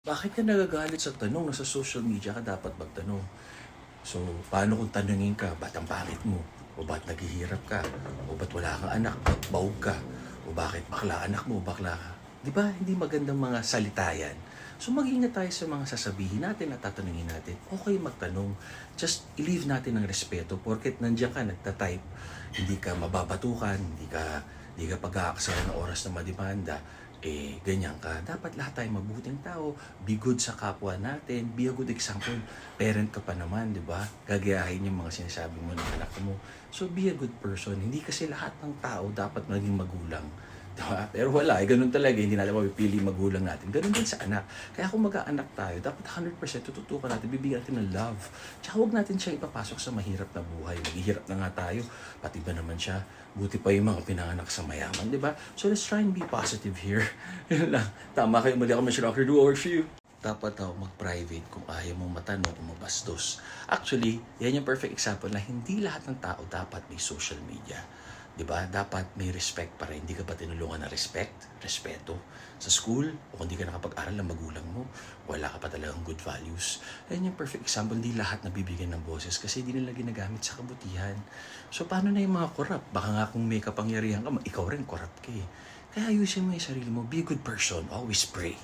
Bakit ka nagagalit sa tanong? Nasa social media ka dapat magtanong. So, paano kung tanungin ka, ba't ang pangit mo? O ba't naghihirap ka? O ba't wala kang anak? Ba't baog ka? O bakit bakla anak mo? Bakla ka? Di ba? Hindi magandang mga salita yan. So, mag-ingat tayo sa mga sasabihin natin at tatanungin natin. Okay magtanong. Just i-leave natin ng respeto. Porket nandiyan ka, nagtatype, hindi ka mababatukan, hindi ka, hindi ka pag-aaksara ng oras na madimanda eh, ganyan ka. Dapat lahat tayo mabuting tao. Be good sa kapwa natin. Be a good example. Parent ka pa naman, di ba? Gagayahin yung mga sinasabi mo ng anak mo. So, be a good person. Hindi kasi lahat ng tao dapat maging magulang. Di ba? Pero wala, eh, ganun talaga. Hindi natin mapipili magulang natin. Ganun din sa anak. Kaya kung mag-aanak tayo, dapat 100% tututukan natin, bibigyan natin ng love. Tsaka huwag natin siya ipapasok sa mahirap na buhay. Maghihirap na nga tayo. Pati ba naman siya? Buti pa yung mga pinanganak sa mayaman, di ba? So let's try and be positive here. Yun lang. Tama kayo, mali ako, Mr. Doctor. Do over for you. Dapat daw mag-private kung ayaw mong matanong o mabastos. Actually, yan yung perfect example na hindi lahat ng tao dapat may social media. Di ba? Dapat may respect pa rin. Hindi ka ba tinulungan ng respect, respeto sa school o hindi ka nakapag-aral ng magulang mo, wala ka pa talagang good values. Yan yung perfect example. Hindi lahat nabibigyan ng boses kasi hindi nila ginagamit sa kabutihan. So, paano na yung mga corrupt? Baka nga kung may kapangyarihan ka, ikaw rin corrupt ka eh. Kaya ayusin mo yung sarili mo. Be a good person. Always pray.